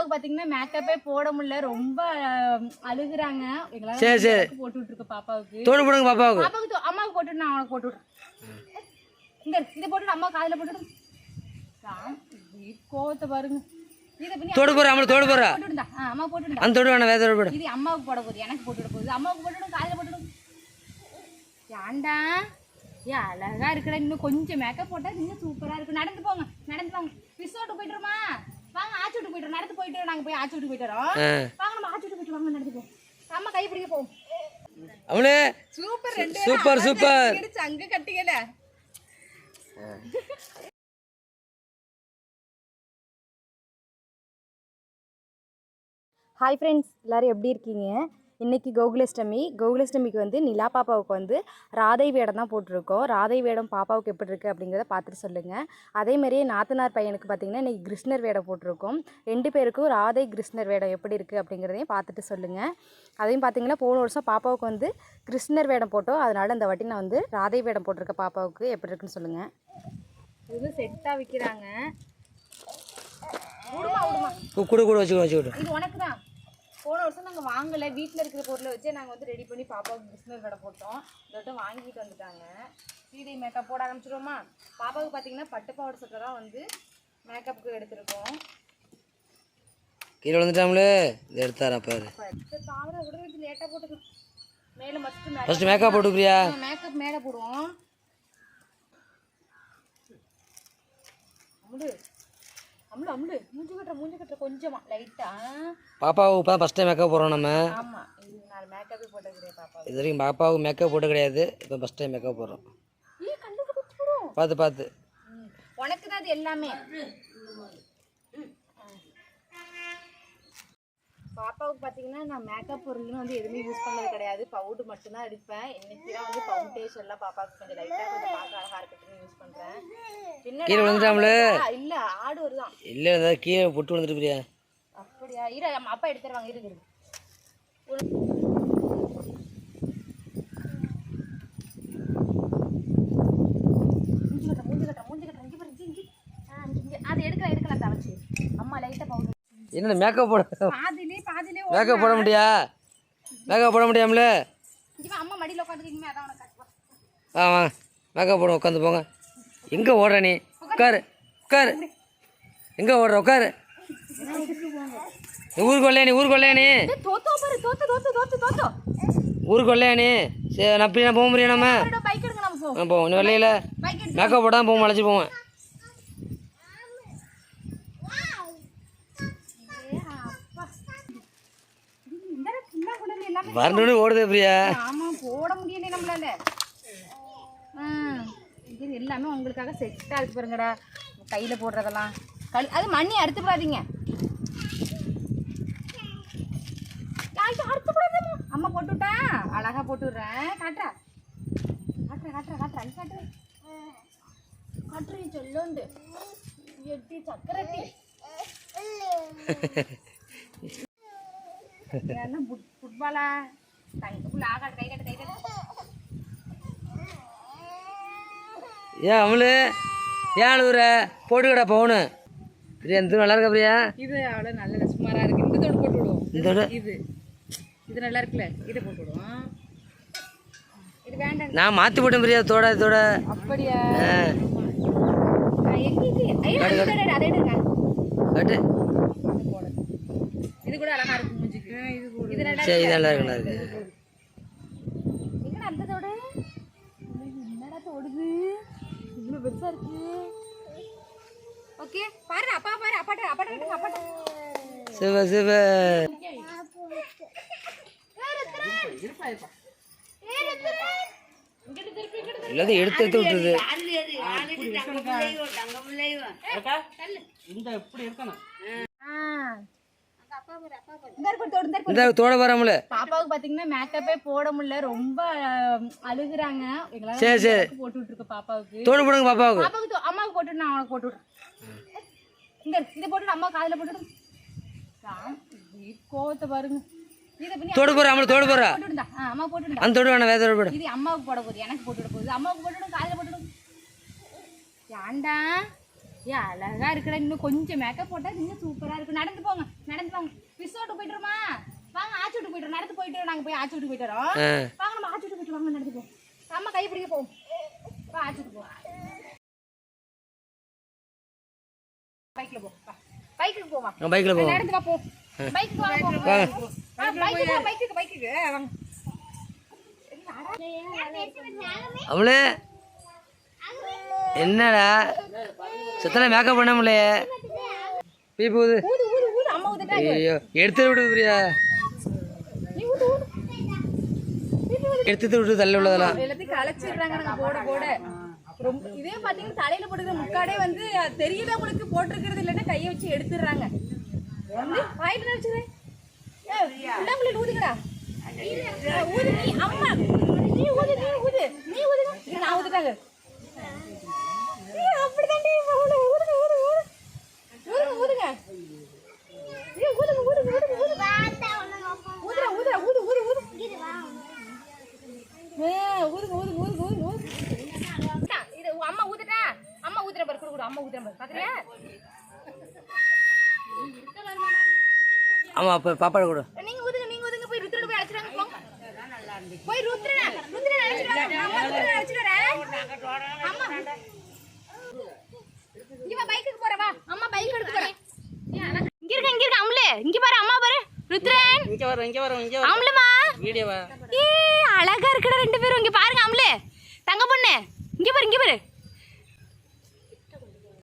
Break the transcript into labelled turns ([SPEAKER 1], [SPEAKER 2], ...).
[SPEAKER 1] பாப்பாவுக்கு பாத்தீங்கன்னா மேக்கப்பே போட முடியல. ரொம்ப அழுகுறாங்க.
[SPEAKER 2] சரி, சரி.
[SPEAKER 1] போட்டு விட்டுருக்க பாப்பாவுக்கு.
[SPEAKER 2] தோடு போடுங்க பாப்பாவுக்கு.
[SPEAKER 1] பாப்பாவுக்கு அம்மாவுக்கு போட்டு நான் அவனுக்கு போட்டு விட்றேன் இந்த இதை போட்டு அம்மா காதுல போட்டு கோவத்தை பாருங்க.
[SPEAKER 2] தோடு போடுற அம்மளை தோடு
[SPEAKER 1] ஆ, அம்மா போட்டு விடுந்தா
[SPEAKER 2] அந்த தோடு வேணாம் வேற தோடு போடு.
[SPEAKER 1] இது அம்மாவுக்கு போட போகுது எனக்கு போட்டு போகுது. அம்மாவுக்கு போட்டு விடும் காதுல போட்டு விடும் ஏன்டா ஏ அழகா இருக்குடா. இன்னும் கொஞ்சம் மேக்கப் போட்டா இன்னும் சூப்பரா இருக்கு. நடந்து போங்க நடந்து போங்க. ரிசோர்ட் போயிட்டுருமா வாங்க ஆச்சி விட்டு போயிட்டு நடந்து போயிட்டு நாங்க போய் ஆச்சி விட்டு போயிட்டு வரோம். வாங்க நம்ம ஆச்சி விட்டு போயிட்டு வாங்க நடந்து போ. அம்மா கை பிடிக்க போவோம்
[SPEAKER 2] அம்மளே
[SPEAKER 1] சூப்பர் ரெண்டு
[SPEAKER 2] சூப்பர் சூப்பர்.
[SPEAKER 1] சங்கு கட்டிக்கல. ஹாய் ஃப்ரெண்ட்ஸ் எல்லோரும் எப்படி இருக்கீங்க? இன்றைக்கி கோகுலஷ்டமி. கோகுலஷ்டமிக்கு வந்து நிலா பாப்பாவுக்கு வந்து ராதை வேடம் தான் போட்டிருக்கோம். ராதை வேடம் பாப்பாவுக்கு எப்படி இருக்குது அப்படிங்கிறத பார்த்துட்டு சொல்லுங்கள் அதே மாதிரியே நாத்தனார் பையனுக்கு பார்த்திங்கன்னா இன்றைக்கி கிருஷ்ணர் வேடம் போட்டிருக்கோம். ரெண்டு பேருக்கும் ராதை கிருஷ்ணர் வேடம் எப்படி இருக்குது அப்படிங்கிறதையும் பார்த்துட்டு சொல்லுங்கள் அதையும் பார்த்தீங்கன்னா போன வருஷம் பாப்பாவுக்கு வந்து கிருஷ்ணர் வேடம் போட்டோம். அதனால் இந்த வாட்டி நான் வந்து ராதை வேடம் போட்டிருக்க பாப்பாவுக்கு எப்படி இருக்குன்னு சொல்லுங்கள் இது செட்டாக விற்கிறாங்க
[SPEAKER 2] கூட கூட வச்சுக்கோ வச்சுக்கிட்டு
[SPEAKER 1] இது உனக்கு தான் போன வருஷம் நாங்கள் வாங்கலை. வீட்டில் இருக்கிற பொருளை வச்சே நாங்கள் வந்து ரெடி பண்ணி பாப்பாவுக்கு கிருஷ்ணர் கடை போட்டோம். இந்த வட்டம் வாங்கிட்டு வந்துட்டாங்க. சீடை மேக்கப் போட ஆரம்பிச்சிருவோமா? பாப்பாவுக்கு பார்த்தீங்கன்னா பட்டு பாவாடை சட்டை தான் வந்து மேக்கப்புக்கு எடுத்திருக்கோம்.
[SPEAKER 2] கீழே விழுந்துட்டாமலே? இது எடுத்தாரா பாரு.
[SPEAKER 1] தாவர கூட வச்சு லேட்டாக போட்டுக்கலாம் மேலே மஸ்ட்டு மேலே
[SPEAKER 2] ஃபர்ஸ்ட் மேக்கப் போட்டு பிரியா
[SPEAKER 1] மேக்கப் மேலே போடுவோம். அமுடு அமுடு மூஞ்சி கட்டுற மூஞ்சி கட்டுற கொஞ்சமா லைட்டாக
[SPEAKER 2] பாப்பாவுக்கு இப்போ ஃபஸ்ட் டைம் மேக்கப் போடுறோம் நம்ம.
[SPEAKER 1] ஆமாம் இது நான் மேக்கப்பே போட்டுக்கிறேன் பாப்பா
[SPEAKER 2] இது வரைக்கும் பாப்பாவுக்கு மேக்கப் போட்டு கிடையாது. இப்போ ஃபஸ்ட் டைம் மேக்கப் போடுறோம் பார்த்து பார்த்து
[SPEAKER 1] உனக்கு தான் அது எல்லாமே. பாப்பாவுக்கு பார்த்தீங்கன்னா நான் மேக்கப் பொருள்னு வந்து எதுவுமே யூஸ் பண்ணது கிடையாது. பவுடர் மட்டும்தான் அடிப்பேன். இன்னைக்கு தான் வந்து ஃபவுண்டேஷன்லாம் பாப்பாவுக்கு கொஞ்சம் லைட்டாக கொஞ்சம் பார்க்க அழகாக இருக்கட்டும்னு யூஸ் பண்ணுறேன்
[SPEAKER 2] கீழே விழுந்துட்டாமலே?
[SPEAKER 1] இல்லை ஆடு வருதான்
[SPEAKER 2] இல்லை ஏதாவது கீழே புட்டு விழுந்துட்டு பிரியா
[SPEAKER 1] அப்படியா? இரு நம்ம அப்பா எடுத்துருவாங்க இருக்கு இருக்கு
[SPEAKER 2] என்ன மேக்கப் போட
[SPEAKER 1] பாதிலே
[SPEAKER 2] மேக்கப் போட முடியா? மேக்கப் போட முடியாமல?
[SPEAKER 1] இங்கே அம்மா மடியில் உட்காந்துருக்கீங்க அதான் உனக்கு
[SPEAKER 2] ஆ வாங்க மேக்கப் போட உட்காந்து போங்க. எங்கே ஓடுற நீ? உட்காரு உட்காரு எங்கே ஓடுற உட்காரு ஊருக்கு வரலையா நீ? ஊருக்கு வரலையா நீ?
[SPEAKER 1] தோத்தோ பாரு தோத்து தோத்து தோத்து தோத்தோ.
[SPEAKER 2] ஊருக்கு வரலையா நீ? சரி நான் போக முடியும் நம்ம? போவோம் நீ வரலையில? மேக்கப் போடாமல் போவோம் அழைச்சி போவேன்
[SPEAKER 1] அப்பா இந்த
[SPEAKER 2] வரணுன்னு ஓடுதே பிரியா.
[SPEAKER 1] ஆமா போட முடியல நம்மளால. இது எல்லாமே உங்களுக்காக செட்டா இருக்கு பாருங்கடா. கையில போடுறதெல்லாம். கல் அது மண்ணி அறுத்து விடாதீங்க அறுத்து விடாதம்மா அம்மா போட்டு விட்டா அழகா போட்டு விடுறேன் காட்டுறா காட்டுறேன் காட்டுறேன் அது காட்டுறேன் சொல்லோண்டு. எட்டி சக்கரட்டி என்ன ஃபுட் ஃபுட்பாலா தங்கக்குள்ள ஆகாது கை கட்டு கை கட்டு
[SPEAKER 2] ஏன் அமலு ஏன் அழுகுற போட்டுக்கடா பவுனு பிரியா இந்த நல்லா இருக்கா பிரியா
[SPEAKER 1] இது அவ்வளோ நல்ல சுமாராக இருக்கு இந்த தோடு போட்டு விடுவோம்
[SPEAKER 2] இந்த தோடு?
[SPEAKER 1] இது இது நல்லா இருக்குல்ல இதை போட்டு விடுவோம் இது வேண்டாம்
[SPEAKER 2] நான் மாற்றி போட்டேன் பிரியா தோட தோட
[SPEAKER 1] அப்படியா இது கூட அழகா இருக்கு
[SPEAKER 2] சரி நல்லா இருக்கு நல்லா இருக்கு
[SPEAKER 1] எங்கடா அந்த தோடு? என்னடா தோடுது? இவ்வளோ பெருசா இருக்கு. ஓகே பாரு அப்பா பாரு அப்பாட்ட அப்பாட்ட அப்பாட்ட.
[SPEAKER 2] சிவ சிவ. எடுத்து எடுத்து விட்டுருது.
[SPEAKER 1] ஆ. இந்த தோடு,
[SPEAKER 2] வராமல
[SPEAKER 1] பாப்பாவுக்கு பாத்தீங்கன்னா மேக்கப்பே போட முடியல ரொம்ப அழுகுறாங்க.
[SPEAKER 2] சரி, சரி.
[SPEAKER 1] போட்டு விட்டுருக்க பாப்பாவுக்கு.
[SPEAKER 2] தோடு போடுங்க பாப்பாவுக்கு.
[SPEAKER 1] அம்மாவுக்கு போட்டு நான் அவனுக்கு போட்டு விடுறேன். இந்த இருக்கு, இதை போட்டு அம்மா காதுல போட்டு கோவத்தை பாருங்க. இதை பண்ணி
[SPEAKER 2] தோடு போடுற அமல தோடு
[SPEAKER 1] ஆ, அம்மா போட்டு
[SPEAKER 2] அந்த தோடு வேணாம் வேற தோடு போடு.
[SPEAKER 1] இது அம்மாவுக்கு போட போகுது எனக்கு போட்டு விட போகுது. அம்மாவுக்கு போட்டு காதுல போட்டு ஏன்டா ஏன் அழகா இருக்கடா. இன்னும் கொஞ்சம் மேக்கப் போட்டா இன்னும் சூப்பரா இருக்கும். நடந்து போங்க. நடந்து போங்க. ரிசோர்ட் போயிட்டுருமா வாங்க ஆச்சு விட்டு போயிட்டு நடந்து
[SPEAKER 2] போயிட்டு நாங்க போய் ஆச்சு விட்டு போயிட்டு வரோம்.
[SPEAKER 1] வாங்க நம்ம ஆச்சு விட்டு போயிட்டு வாங்க நடந்து போவோம் நம்ம கை பிடிக்க போவோம் வா ஆச்சு விட்டு போவோம் பைக்ல போ. பைக்கு போவா.
[SPEAKER 2] பைக்ல போ
[SPEAKER 1] நடந்து வா போ. பைக் போ. பைக் பைக்கு பைக்கு வாங்க.
[SPEAKER 2] அவளே. என்னடா? சுத்தல மேக்கப் பண்ண முடியலையே. பீ போகுது ஐயோ எடுத்து விடு பிரியா. எடுத்து விட்டு தள்ளி உள்ளதெல்லாம்.
[SPEAKER 1] இதே பாத்தீங்கன்னா தலையில போட்டுக்கிற முக்காடே வந்து தெரியல உங்களுக்கு போட்டிருக்கிறது இல்லைன்னா கையை வச்சு எடுத்துடுறாங்க. வாயிட்டு நினைச்சுது ஊது நீ அம்மா நீ ஊது நீ ஊது நீ ஊதுங்க நான் ஊதுட்டாங்க நீ அப்படிதாண்டி ஊது ஊதுங்க ஊது ஊது ஊதுங்க ஊதுங்க நீ ஊதுங்க ஊதுங்க ஊதுங்க ஊதுங்க ஊதுடா ஊதுடா ஊது ஊது ஊது ஆ, ஊதுங்க ஊதுங்க ஊதுங்க ஊதுங்க ஊது அக்கா, இது உ- அம்மா ஊத்துட்டா அம்மா ஊத்துற பாரு குடு குடு அம்மா ஊத்துற பாரு பாக்குறியா?
[SPEAKER 2] ஆமாம் அப்போ பாப்பாட கொடு.
[SPEAKER 1] நீங்க ஊதுங்க நீங்க ஊதுங்க போய் ருத்ரனை போய் அழைச்சிட்டு வாங்க போங்க. போய் ருத்ரனை ருத்ரனை அழைச்சிட்டு வாங்க. அம்மா ருத்ரனை அழைச்சிட்டு வரேன். அம்மா. இங்க வா பைக்குக்கு போற வா. அம்மா பைக் எடுத்து போறேன். இங்க இருக்க இங்க இருக்க அம்லே. இங்க பாரு அம்மா பாரு. ருத்ரன்.
[SPEAKER 2] இங்கே வரும் இங்கே வரும் இங்கே
[SPEAKER 1] அம்லமா
[SPEAKER 2] வீடியோவா?
[SPEAKER 1] ஏ அழகா இருக்குடா ரெண்டு பேரும். இங்க பாருங்க அம்லே. தங்க பொண்ணு. இங்க பாரு இங்க பாரு.